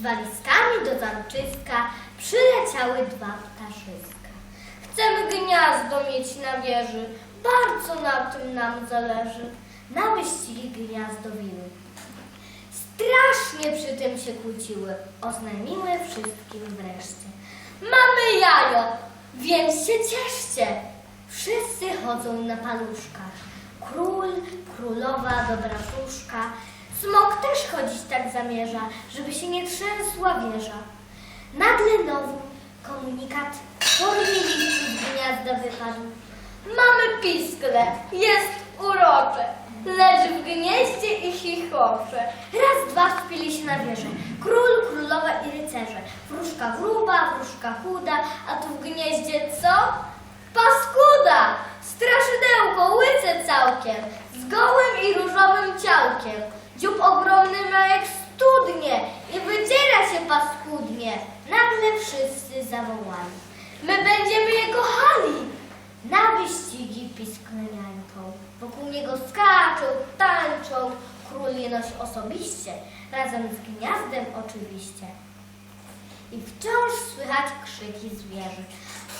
Z walizkami do zamczyska przyleciały dwa ptaszyska. Chcemy gniazdo mieć na wieży, bardzo na tym nam zależy. Na wyścigi gniazdowiły. Strasznie przy tym się kłóciły, oznajmiły wszystkim wreszcie. Mamy jajo, więc się cieszcie. Wszyscy chodzą na paluszkach. Król, królowa, dobra wróżka. Smok też chodzić tak zamierza, żeby się nie trzęsła wieża. Nagle nowy komunikat listu z gniazda wypadł. Mamy piskle, jest urocze, leży w gnieździe i chichocze. Raz, dwa wpili się na wieżę. Król, królowa i rycerze. Wróżka gruba, wróżka chuda, a tu w gnieździe co? Paskuda! Straszydełko, łyce całkiem, z gołym i różowym ciałkiem. Zawołali. My będziemy je kochali. Na wyścigi pisknę jańką. Wokół niego skaczą, tańczą. Król je nosi osobiście, razem z gniazdem oczywiście. I wciąż słychać krzyki zwierzy.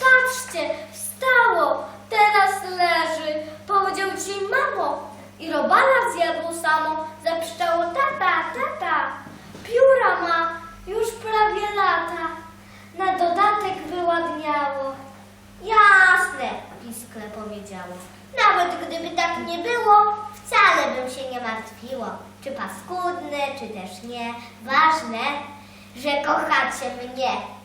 Patrzcie, wstało, teraz leży, powiedział ci mamo. I robala zjadło samo, zapszczało tata, tata. Nawet gdyby tak nie było, wcale bym się nie martwiło. Czy paskudne, czy też nie. Ważne, że kochacie mnie.